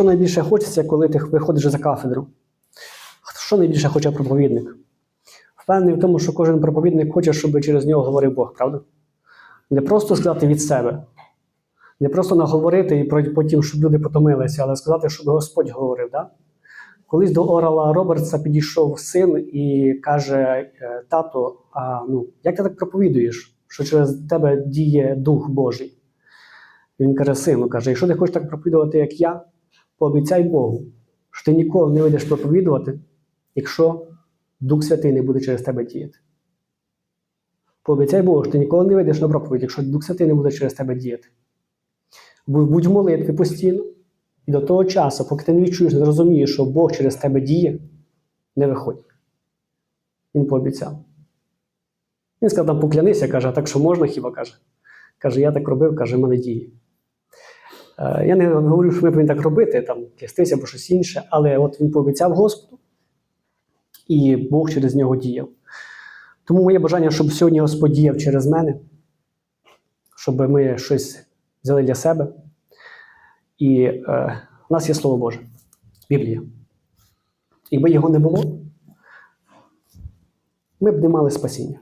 Що найбільше хочеться, коли ти виходиш за кафедру? Що найбільше хоче проповідник? Впевнений в тому, що кожен проповідник хоче, щоб через нього говорив Бог, правда? Не просто сказати від себе, не просто наговорити і потім, щоб люди потомилися, але сказати, щоб Господь говорив. Да? Колись до Орала Робертса підійшов син і каже: е, Тато, а ну, як ти так проповідуєш, що через тебе діє Дух Божий? Він каже: Сину, каже, якщо ти хочеш так проповідувати, як я, пообіцяй Богу, що ти ніколи не вийдеш проповідувати, якщо Дух Святий не буде через тебе діяти. Пообіцяй Богу, що ти ніколи не вийдеш на проповідь, якщо Дух Святий не буде через тебе діяти. Будь в молитві постійно. І до того часу, поки ти не відчуєш, не розумієш, що Бог через тебе діє, не виходь. Він пообіцяв. Він сказав, там поклянися, каже, а так що можна хіба каже. Каже, я так робив, каже, в мене діє. Е, Я не говорю, що ми повинні так робити, там, клястися або щось інше, але от він пообіцяв Господу, і Бог через нього діяв. Тому моє бажання, щоб сьогодні Господь діяв через мене, щоб ми щось взяли для себе. І е, в нас є Слово Боже, Біблія. Якби його не було, ми б не мали спасіння.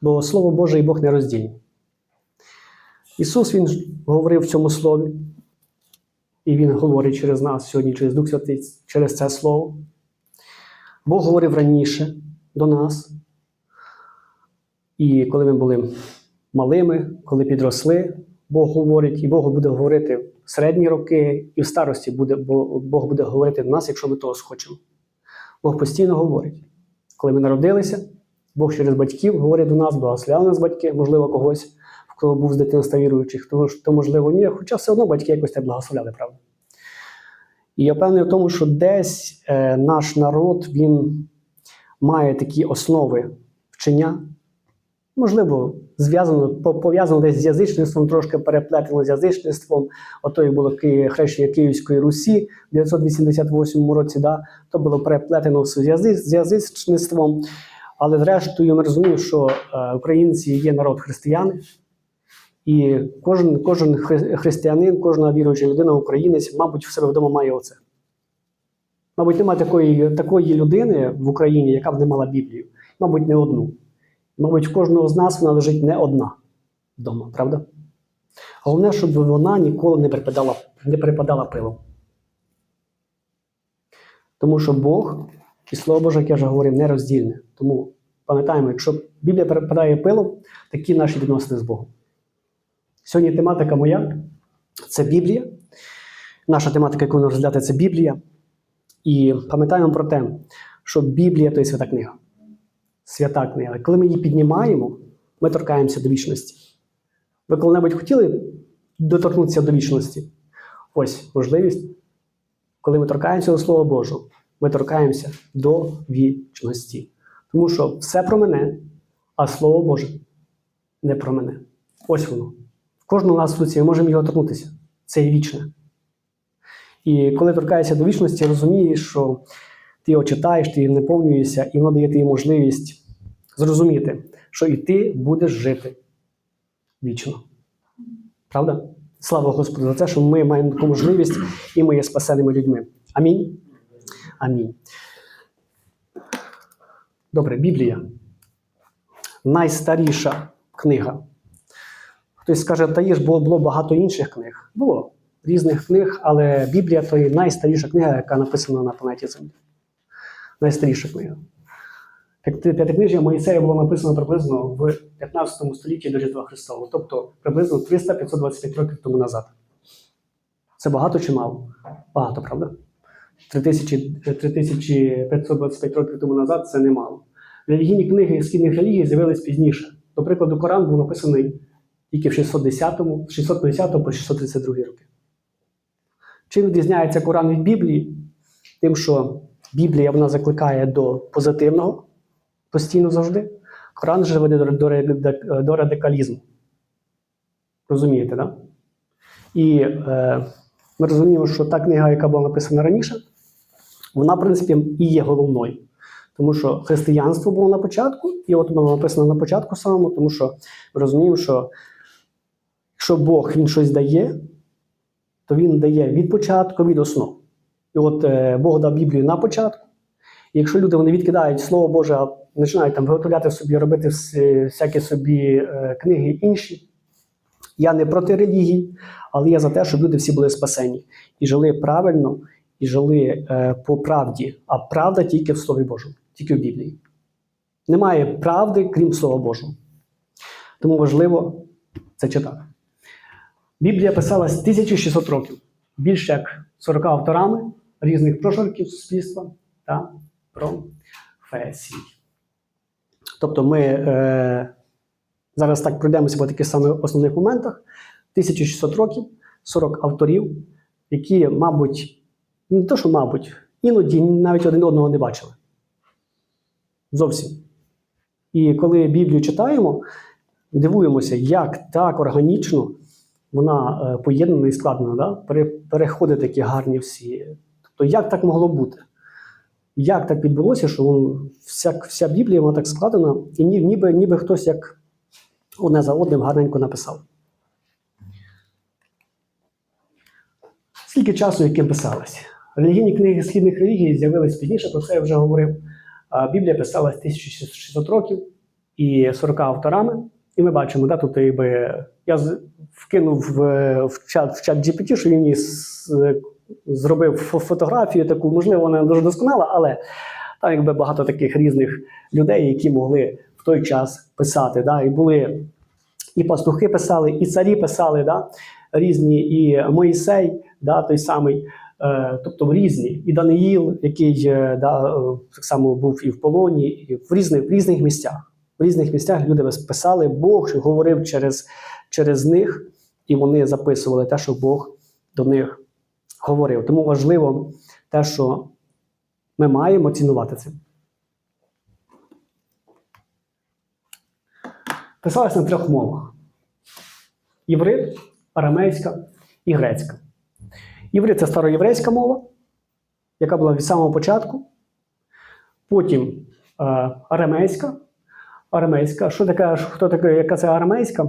Бо Слово Боже і Бог не роздільні. Ісус Він говорив в цьому слові, і Він говорить через нас сьогодні, через Дух Святий, через це Слово. Бог говорив раніше до нас. І коли ми були малими, коли підросли, Бог говорить, і Бог буде говорити в середні роки, і в старості буде, Бог буде говорити до нас, якщо ми того схочемо. Бог постійно говорить. Коли ми народилися, Бог через батьків говорить до нас, благословляв нас батьки, можливо, когось, кого був з дитинства віруючих, то, то можливо, ні, хоча все одно батьки якось тебе благословляли, правда. І я впевнений в тому, що десь е, наш народ він має такі основи вчення, можливо, зв'язано, пов'язано десь з язичництвом, трошки переплетено з язичництвом. Ото як було хрещення Київської Русі в 988 році, да, то було переплетено все з язичництвом. Але зрештою ми розуміємо, що е, українці є народ християни, і кожен, кожен християнин, кожна віруюча людина, українець, мабуть, в себе вдома має оце. Мабуть, немає такої, такої людини в Україні, яка б не мала Біблію. Мабуть, не одну. Мабуть, в кожного з нас вона лежить не одна вдома, правда? Головне, щоб вона ніколи не припадала, не припадала пилом. Тому що Бог і Слово Боже, як я вже говорив, нероздільне. Тому пам'ятаємо, якщо Біблія перепадає пилом, такі наші відносини з Богом. Сьогодні тематика моя це Біблія. Наша тематика, яку ми розглядати, це Біблія. І пам'ятаємо про те, що Біблія то є свята книга. Свята книга. Коли ми її піднімаємо, ми торкаємося до вічності. Ви коли-небудь хотіли доторкнутися до вічності? Ось можливість. Коли ми торкаємося до Слова Божого, ми торкаємося до вічності. Тому що все про мене, а Слово Боже не про мене. Ось воно. В кожному нас в ми можемо його торкнутися. Це є вічне. І коли торкаєшся до вічності, розумієш, що ти його читаєш, ти їм наповнюєшся, і воно дає тобі можливість зрозуміти, що і ти будеш жити вічно. Правда? Слава Господу за те, що ми маємо таку можливість і ми є спасеними людьми. Амінь. Амінь. Добре, Біблія. Найстаріша книга. Хтось скаже, та є ж було, було багато інших книг. Було різних книг, але Біблія то є найстаріша книга, яка написана на планеті Землі. Найстаріша книга. П'яти- П'ятикнижжя Моїсея було написано приблизно в 15 столітті до Різдва Христового, тобто приблизно 300-525 років тому назад. Це багато чи мало? Багато, правда? 3525 років тому назад це немало. Релігійні книги східних релігій з'явились пізніше. До прикладу, Коран був написаний тільки в 610, 650 по 632 роки. Чим відрізняється Коран від Біблії? Тим, що Біблія вона закликає до позитивного постійно завжди. Коран же веде до, до, до радикалізму. Розумієте? Да? І е, ми розуміємо, що та книга, яка була написана раніше, вона, в принципі, і є головною. Тому що християнство було на початку, і от воно написано на початку самому, тому що ми розуміємо, що якщо Бог він щось дає, то він дає від початку, від основ. І от е, Бог дав Біблію на початку. І якщо люди вони відкидають Слово Боже, починають там виготовляти собі, робити всякі собі е, книги інші, я не проти релігій, але я за те, щоб люди всі були спасені і жили правильно, і жили е, по правді. А правда тільки в Слові Божому, тільки в Біблії. Немає правди, крім Слова Божого. Тому важливо це читати. Біблія писалась 1600 років, більше як 40 авторами різних прошарків суспільства та професій. Тобто ми е, зараз так пройдемося по таких самих основних моментах. 1600 років, 40 авторів, які, мабуть, не то, що, мабуть, іноді навіть один одного не бачили. Зовсім. І коли Біблію читаємо, дивуємося, як так органічно вона е, поєднана і складена, да? Пере- переходи такі гарні всі. Тобто, як так могло бути? Як так відбулося, що вон, вся, вся Біблія вона так складена, і ні, ніби, ніби хтось як одне за одним гарненько написав. Скільки часу яким писалось? Релігійні книги східних релігій з'явились пізніше, про це я вже говорив. Біблія писалась 1600 років і 40 авторами. І ми бачимо, да, тут якби, я вкинув в, в чат в чат GPT, що він мені зробив фотографію таку, можливо, вона не дуже досконала, але там якби багато таких різних людей, які могли в той час писати. Да, і були і пастухи писали, і царі писали, да, різні, і Моїсей, да, той самий. Е, тобто різні, і Даниїл, який е, да, е, так само був і в полоні, і в різних, в різних місцях. В різних місцях люди писали, Бог говорив через, через них, і вони записували те, що Бог до них говорив. Тому важливо те, що ми маємо цінувати це. Писалось на трьох мовах: єврит, арамейська і грецька. Єврит це староєврейська мова, яка була від самого початку. Потім е, арамейська. Арамейська. Що таке, хто таке, яка це арамейська?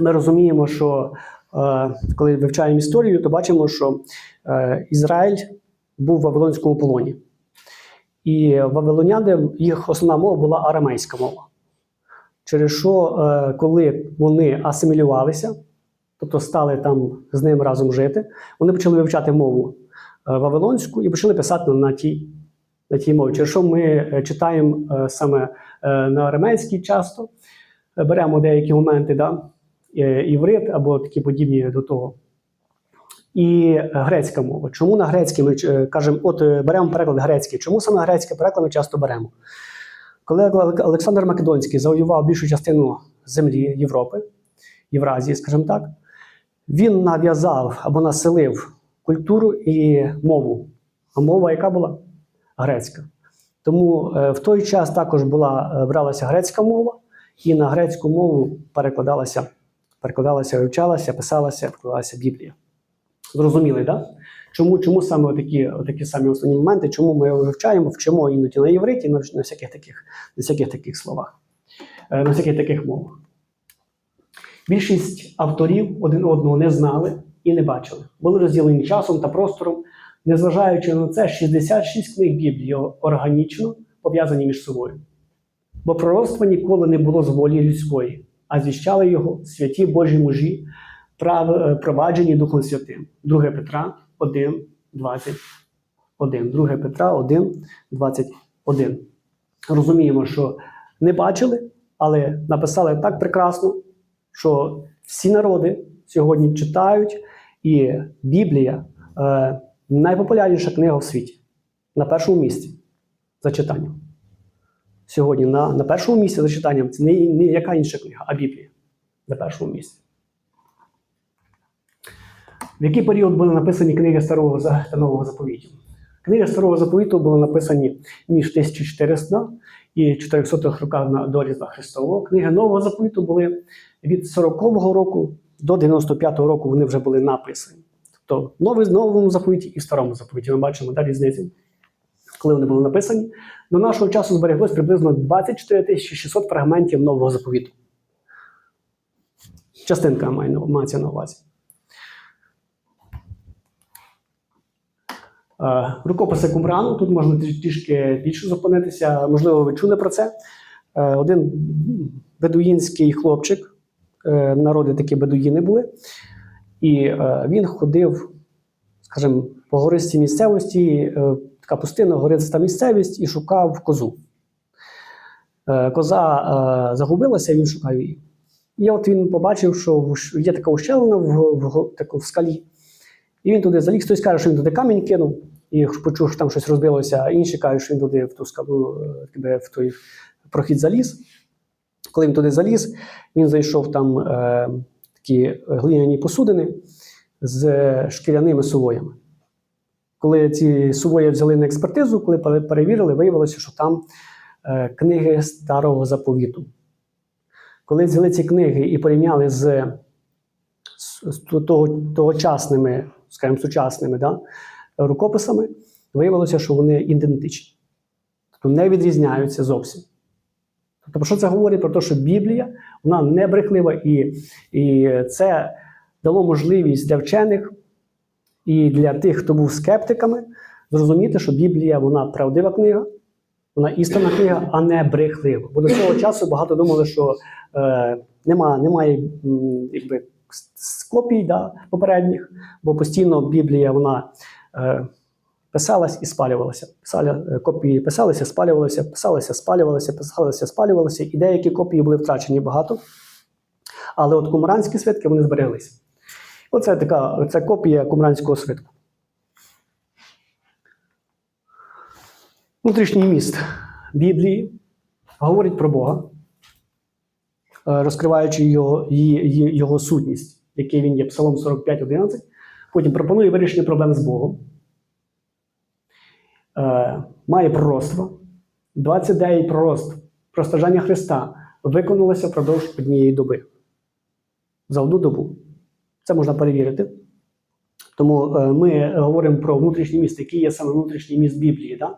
Ми розуміємо, що е, коли вивчаємо історію, то бачимо, що е, Ізраїль був в Вавилонському полоні. І вавилоняни, їх основна мова була арамейська мова. Через що, е, коли вони асимілювалися, тобто стали там з ним разом жити, вони почали вивчати мову вавилонську і почали писати на тій, на тій мові. Через що ми е, читаємо е, саме е, на арамейській часто, е, беремо деякі моменти, да, е, іврит або такі подібні до того. І грецька мова. Чому на грецькій ми е, кажемо, от е, беремо переклад грецький. Чому саме грецький переклад ми часто беремо? Коли Олександр Македонський завоював більшу частину землі Європи, Євразії, скажімо так, він нав'язав або населив культуру і мову. А мова, яка була? Грецька. Тому е, в той час також була, е, бралася грецька мова, і на грецьку мову перекладалася, перекладалася, вивчалася, писалася, перекладалася Біблія. Зрозуміли? Да? Чому, чому саме такі, такі самі основні моменти, чому ми його вивчаємо, вчимо іноді на євриті, на, на всяких таких, на всяких таких словах, е, на всяких таких мовах. Більшість авторів один одного не знали і не бачили. Були розділені часом та простором. Незважаючи на це, 66 книг Біблії органічно пов'язані між собою. Бо пророцтва ніколи не було з волі людської, а звіщали його святі Божі мужі, прав- е, проваджені Духом Святим. 2 Петра 1, 21. 2 Петра 1, 21. Розуміємо, що не бачили, але написали так прекрасно, що всі народи сьогодні читають, і Біблія е, найпопулярніша книга в світі на першому місці за читанням. Сьогодні на, на першому місці за читанням це не, не яка інша книга, а Біблія на першому місці. В який період були написані книги Старого та Нового заповіту? Книги Старого заповіту були написані між 1400 і 400 роках на- до Різдва Христового. Книги Нового заповіту були від 40-го року до 95-го року вони вже були написані. Тобто новий в новому заповіті і в старому заповіті. Ми бачимо та різницю, коли вони були написані. До нашого часу збереглось приблизно 24 600 фрагментів нового заповіту. Частинка мається на увазі. Е, Рукописи Кумрану, тут можна трішки більше зупинитися. Можливо, ви чули про це. Е, Один бедуїнський хлопчик, е, народи такі бедуїни були, і е, він ходив, скажімо, по гористій місцевості, е, така пустинна гориста місцевість, і шукав козу. Е, Коза загубилася, він шукав її. І от він побачив, що є така ущелина в, в, таку, в скалі. І він туди заліз. Хтось каже, що він туди камінь кинув, і почув, що там щось розбилося, інші кажуть, що він туди в ту скалу, в той прохід заліз. Коли він туди заліз, він зайшов там е, такі глиняні посудини з шкіряними сувоями. Коли ці сувої взяли на експертизу, коли перевірили, виявилося, що там е, книги старого заповіту. Коли взяли ці книги і порівняли з, з, з того, тогочасними, скажімо, сучасними да, рукописами, виявилося, що вони ідентичні. Тобто не відрізняються зовсім. Тобто, що це говорить? Про те, що Біблія вона не брехлива, і, і це дало можливість для вчених і для тих, хто був скептиками, зрозуміти, що Біблія вона правдива книга, вона істинна книга, а не брехлива. Бо до цього часу багато думали, що е, нема, немає якби, копій да, попередніх, бо постійно Біблія вона е, писалась і спалювалася. Писали, е, копії писалися, спалювалися, писалися, спалювалися, писалися, спалювалися. І деякі копії були втрачені багато. Але от кумранські свитки вони збереглися. Оце така це копія кумранського свитку. Внутрішній міст Біблії говорить про Бога, е, розкриваючи його, його сутність, який він є Псалом 45.11. Потім пропонує вирішення проблем з Богом. Е, має пророцтво. 29 пророцтв про страждання Христа виконалося впродовж однієї доби. За одну добу. Це можна перевірити. Тому е, ми говоримо про внутрішній міст, який є саме внутрішній міст Біблії. Да?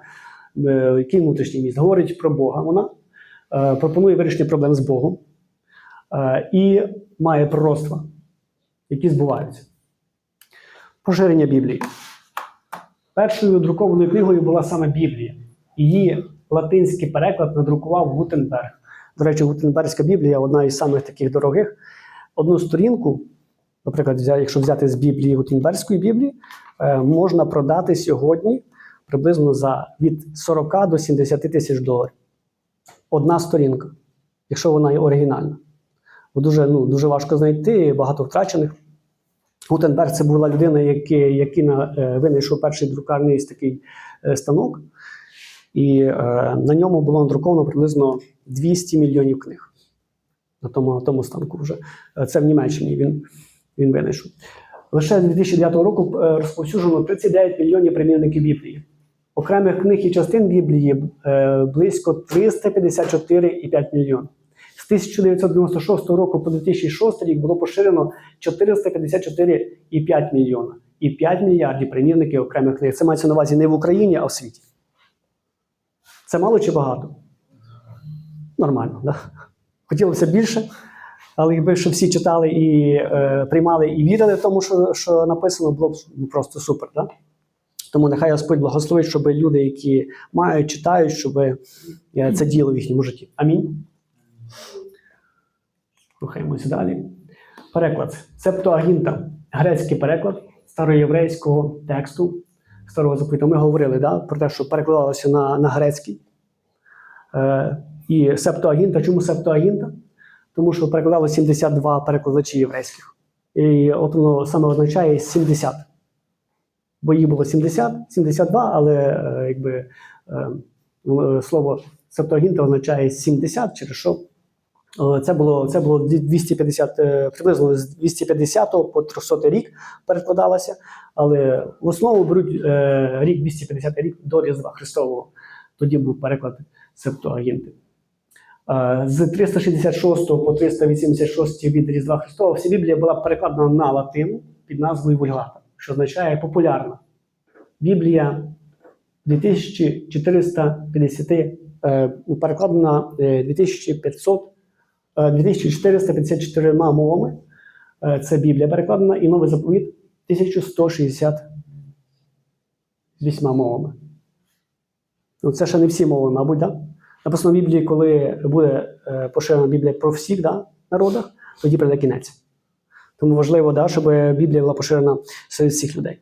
Е, який внутрішній міст? Говорить про Бога. Вона е, пропонує вирішення проблем з Богом е, і має пророцтва, які збуваються. Поширення Біблії. Першою друкованою книгою була саме Біблія. Її латинський переклад надрукував Гутенберг. До речі, Гутенбергська Біблія одна із самих таких дорогих. Одну сторінку, наприклад, якщо взяти з Біблії Гутенбергської Біблії, е, можна продати сьогодні приблизно за від 40 до 70 тисяч доларів. Одна сторінка, якщо вона є оригінальна. Бо дуже, ну, дуже важко знайти, багато втрачених. Гутенберг це була людина, який, який е, винайшов перший друкарний ось такий е, станок, і е, на ньому було надруковано приблизно 200 мільйонів книг. На тому, тому станку вже. Е, Це в Німеччині він, він винайшов. Лише з 2009 року розповсюджено 39 мільйонів примірників Біблії. Окремих книг і частин Біблії е, близько 354,5 мільйонів. З 1996 року по 2006 рік було поширено 454,5 мільйона і 5 мільярдів примірників окремих книг. Це мається на увазі не в Україні, а в світі. Це мало чи багато? Нормально, да? Хотілося б більше, але якби що всі читали і е, приймали і вірили в тому, що, що написано, було б ну, просто супер. Да? Тому нехай Господь благословить, щоб люди, які мають, читають, щоб е, це діло в їхньому житті. Амінь. Рухаємося далі. Переклад. Септуагінта. Грецький переклад староєврейського тексту старого заповіту. Ми говорили да, про те, що перекладалося на, на грецький. Е, і Септуагінта. Чому Септуагінта? Тому що перекладало 72 перекладачі єврейських. І от воно саме означає 70. Бо їх було 70, 72, але е, якби е, е, слово Септуагінта означає 70, через що Це було, це було 250, е, приблизно з 250 по 300 рік перекладалося, але в основу беруть е, рік 250 рік до Різдва Христового. Тоді був переклад Септуагінти. Е, З 366 по 386 від Різдва Христового вся Біблія була перекладена на латину під назвою Вульгата, що означає популярна. Біблія 2450 е, перекладена е, 2500 е, 2454 мовами. Е, Це Біблія перекладена, і новий заповіт 1160 з вісьма мовами. Ну, це ще не всі мови, мабуть, да? Написано в Біблії, коли буде е, поширена Біблія про всіх да, народах, тоді прийде кінець. Тому важливо, да, щоб Біблія була поширена серед всіх людей.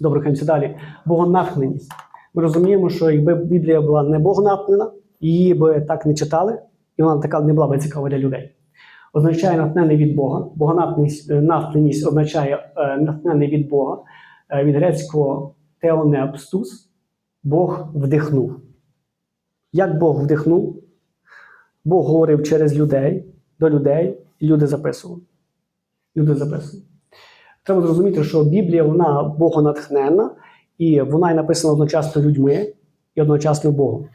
Добре, рухаємося далі. Богонатхненість. Ми розуміємо, що якби Біблія була не богонатхнена, її би так не читали, вона така не була би цікава для людей. Означає натхнений від Бога. Богонатхненість натхненість означає е, натхнений від Бога. Е, від грецького теонепстус Бог вдихнув. Як Бог вдихнув? Бог говорив через людей, до людей, і люди записували. Люди записували. Треба зрозуміти, що Біблія вона богонатхненна, і вона і написана одночасно людьми і одночасно Богом.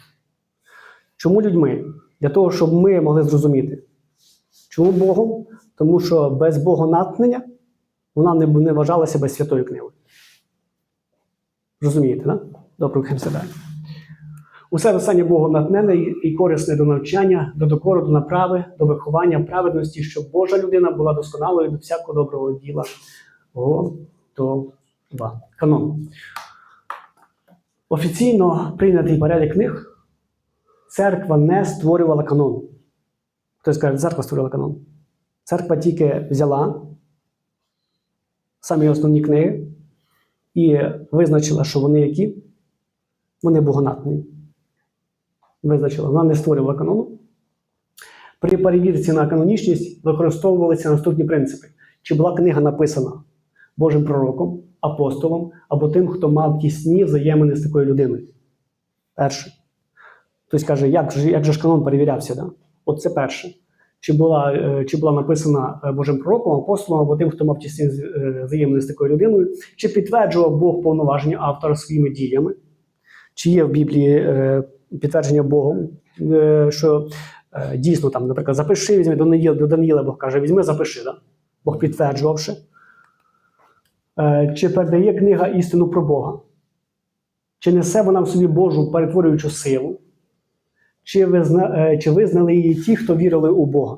Чому людьми? Для того, щоб ми могли зрозуміти. Чому Богом? Тому що без богонатхнення вона не, не вважала себе святою книгою. Розумієте? Да? Добре, рухаємося далі. Усе писання Богом натхнене і і корисне до навчання, до докору, до направи, до виховання праведності, щоб Божа людина була досконалою до всякого доброго діла. Готова. Канон. Офіційно прийнятий перелік книг церква не створювала канон. Хтось каже, церква створила канон. Церква тільки взяла самі основні книги і визначила, що вони які? Вони богонатні. Визначила, вона не створювала канону. При перевірці на канонічність використовувалися наступні принципи: чи була книга написана Божим пророком, апостолом або тим, хто мав тісні взаємини з такою людиною. Перше. Хтось каже, як же, як же ж канон перевірявся? Да? От це перше. Чи була, е, чи була написана е, Божим пророком, апостолом або тим, хто мав тісні е, взаємини з такою людиною, чи підтверджував Бог повноваження автора своїми діями, чи є в Біблії підтвердження Богом, що дійсно там, наприклад, запиши, візьми Даниїла, до Даниїла Бог каже, візьми, запиши. Да? Бог підтверджувавши. Чи передає книга істину про Бога? Чи несе вона в собі Божу перетворюючу силу? Чи, визна, е, чи визнали її ті, хто вірили у Бога?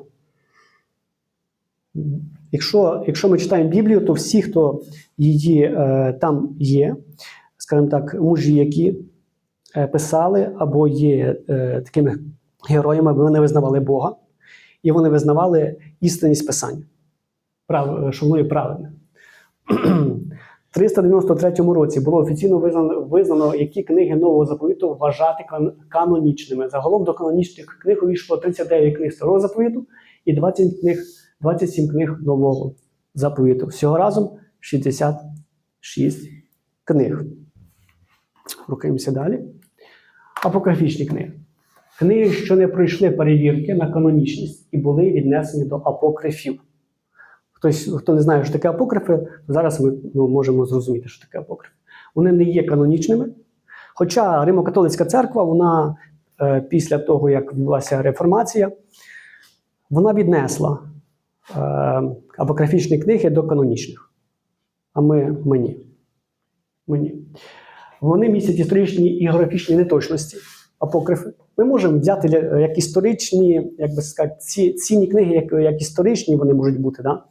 Якщо, якщо ми читаємо Біблію, то всі, хто її е, там є, скажімо так, мужі, які е, писали або є е, такими героями, вони визнавали Бога, і вони визнавали істинність Писання, прав, що воно є правильне. В 393 році було офіційно визнано, визнано, які книги нового заповіту вважати канонічними. Загалом до канонічних книг увійшло 39 книг старого заповіту і 20 книг, 27 книг нового заповіту. Всього разом 66 книг. Рухаємося далі. Апокрифічні книги. Книги, що не пройшли перевірки на канонічність і були віднесені до апокрифів. Хтось, хто не знає, що таке апокрифи, зараз ми ну, можемо зрозуміти, що таке апокрифи. Вони не є канонічними. Хоча Римо-католицька церква, вона е, після того, як відбулася реформація, вона віднесла е, апокрифічні книги до канонічних. А ми, ми ні. Ми ні. Вони містять історичні і географічні неточності, апокрифи. Ми можемо взяти як історичні, як би сказати, ці, цінні книги, як, як історичні вони можуть бути, да?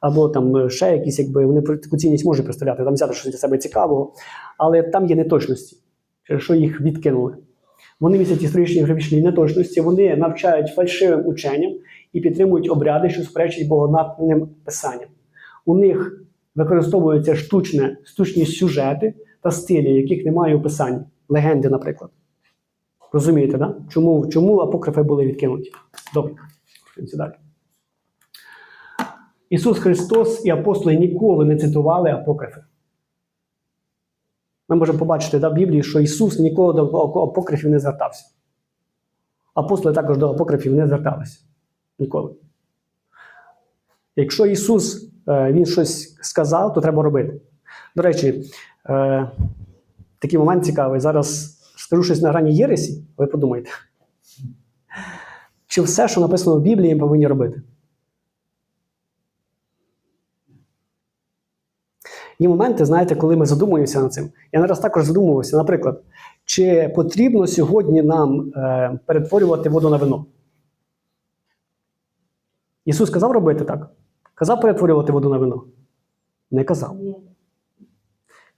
або там е, ще якісь, якби вони таку цінність можуть представляти, там взяти щось для себе цікавого, але там є неточності, що їх відкинули. Вони містять історичні і географічні неточності, вони навчають фальшивим ученням і підтримують обряди, що суперечать богонатним писанням. У них використовуються штучне, штучні сюжети та стилі, яких немає у писанні. Легенди, наприклад. Розумієте, да? чому, чому апокрифи були відкинуті? Добре, далі. Ісус Христос і апостоли ніколи не цитували апокрифи. Ми можемо побачити да, в Біблії, що Ісус ніколи до апокрифів не звертався. Апостоли також до апокрифів не зверталися. Ніколи. Якщо Ісус е, Він щось сказав, то треба робити. До речі, е, такий момент цікавий. Зараз скажу щось на грані Єресі, ви подумайте. Чи все, що написано в Біблії, ми повинні робити? Є моменти, знаєте, коли ми задумуємося над цим. Я нараз також задумувався, наприклад, чи потрібно сьогодні нам е, перетворювати воду на вино? Ісус казав робити так? Казав перетворювати воду на вино? Не казав.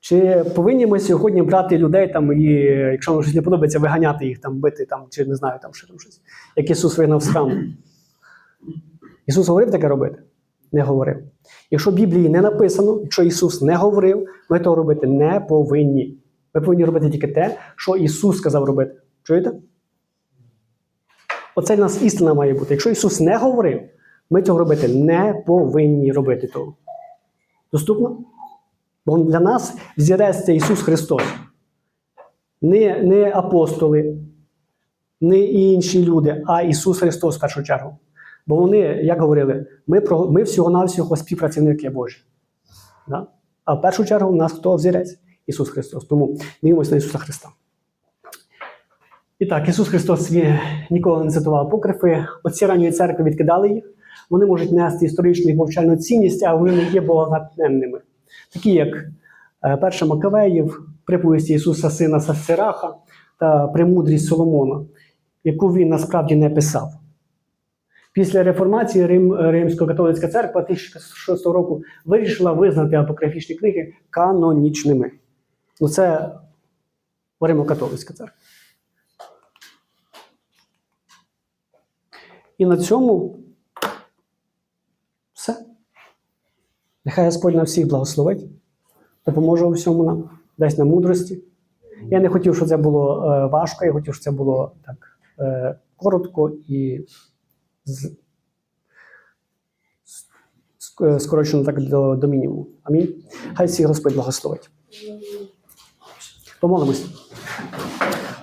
Чи повинні ми сьогодні брати людей там і, якщо вам щось не подобається, виганяти їх там, бити там, чи не знаю, там що там щось, як Ісус вигнав з храму? Ісус говорив таке робити? Не говорив. Якщо в Біблії не написано, якщо Ісус не говорив, ми того робити не повинні. Ми повинні робити тільки те, що Ісус сказав робити. Чуєте? Оце для нас істина має бути. Якщо Ісус не говорив, ми цього робити не повинні робити того. Доступно? Бо для нас взірець це Ісус Христос. Не, не апостоли, не інші люди, а Ісус Христос в першу чергу. Бо вони, як говорили, ми, про- ми всього-навсього співпрацівники Божі. Да? А в першу чергу у нас хто взірець? Ісус Христос. Тому дивимося на Ісуса Христа. І так, Ісус Христос ніколи не цитував апокрифи. Отці ранньої церкви відкидали їх. Вони можуть нести історичну і повчальну цінність, а вони не є богонатхненними. Такі як е, перша Макавеїв, приповісті Ісуса Сина Сасираха та премудрість Соломона, яку він насправді не писав. Після реформації Рим, Римсько-католицька церква 1606 року вирішила визнати апокрифічні книги канонічними. Ну, це Римо-католицька церква. І на цьому все. Нехай Господь на всіх благословить, допоможе у всьому нам, дасть нам мудрості. Я не хотів, щоб це було е, важко, я хотів, щоб це було так е, коротко і з, е, скорочено так до, до мінімуму. Амінь. Хай всіх Господь благословить. Помолимось.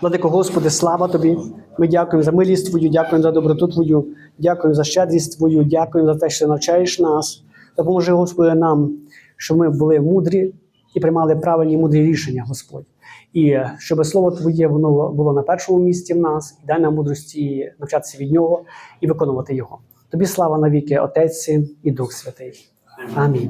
Владико Господи, слава Тобі. Ми дякуємо за милість Твою, дякуємо за доброту Твою, дякуємо за щедрість Твою, дякуємо за те, що навчаєш нас. Допоможи, Господи, нам, щоб ми були мудрі і приймали правильні мудрі рішення, Господь. І щоб слово Твоє воно було на першому місці в нас, і дай нам мудрості навчатися від нього і виконувати його. Тобі слава навіки, Отець, Син і Дух Святий. Амінь.